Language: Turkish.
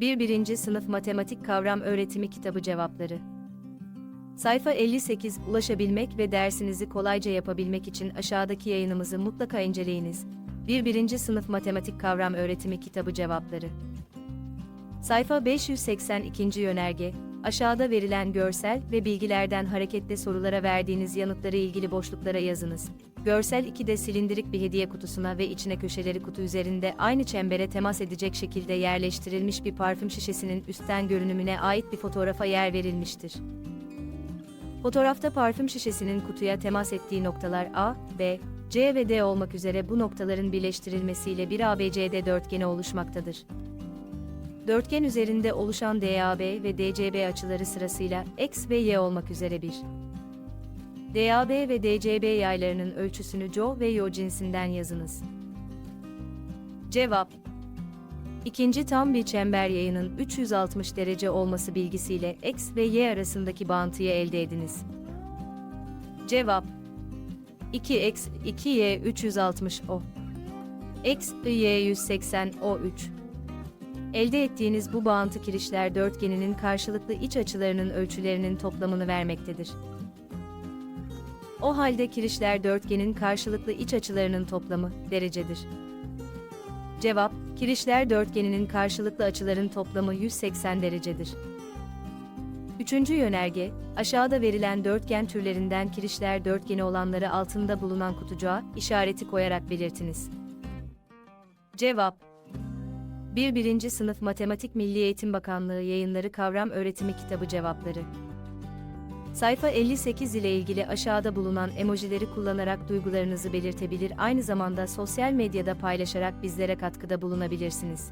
1. 1. Sınıf Matematik Kavram Öğretimi Kitabı Cevapları Sayfa 58 Ulaşabilmek ve dersinizi kolayca yapabilmek için aşağıdaki yayınımızı mutlaka inceleyiniz. 1. 1. Sınıf Matematik Kavram Öğretimi Kitabı Cevapları Sayfa 582. Yönerge Aşağıda verilen görsel ve bilgilerden hareketle sorulara verdiğiniz yanıtları ilgili boşluklara yazınız. Görsel 2'de silindirik bir hediye kutusuna ve içine köşeleri kutu üzerinde aynı çembere temas edecek şekilde yerleştirilmiş bir parfüm şişesinin üstten görünümüne ait bir fotoğrafa yer verilmiştir. Fotoğrafta parfüm şişesinin kutuya temas ettiği noktalar A, B, C ve D olmak üzere bu noktaların birleştirilmesiyle bir ABCD dörtgeni oluşmaktadır. Dörtgen üzerinde oluşan DAB ve DCB açıları sırasıyla X ve Y olmak üzere bir. DAB ve DCB yaylarının ölçüsünü CO ve YO cinsinden yazınız. Cevap İkinci tam bir çember yayının 360 derece olması bilgisiyle X ve Y arasındaki bağıntıyı elde ediniz. Cevap 2x 2y 360 o x y 180 o 3 Elde ettiğiniz bu bağıntı kirişler dörtgeninin karşılıklı iç açılarının ölçülerinin toplamını vermektedir. O halde kirişler dörtgenin karşılıklı iç açılarının toplamı derecedir. Cevap, kirişler dörtgeninin karşılıklı açıların toplamı 180 derecedir. Üçüncü yönerge, aşağıda verilen dörtgen türlerinden kirişler dörtgeni olanları altında bulunan kutucuğa işareti koyarak belirtiniz. Cevap 1. 1. Sınıf Matematik Milli Eğitim Bakanlığı Yayınları Kavram Öğretimi Kitabı Cevapları Sayfa 58 ile ilgili aşağıda bulunan emojileri kullanarak duygularınızı belirtebilir aynı zamanda sosyal medyada paylaşarak bizlere katkıda bulunabilirsiniz.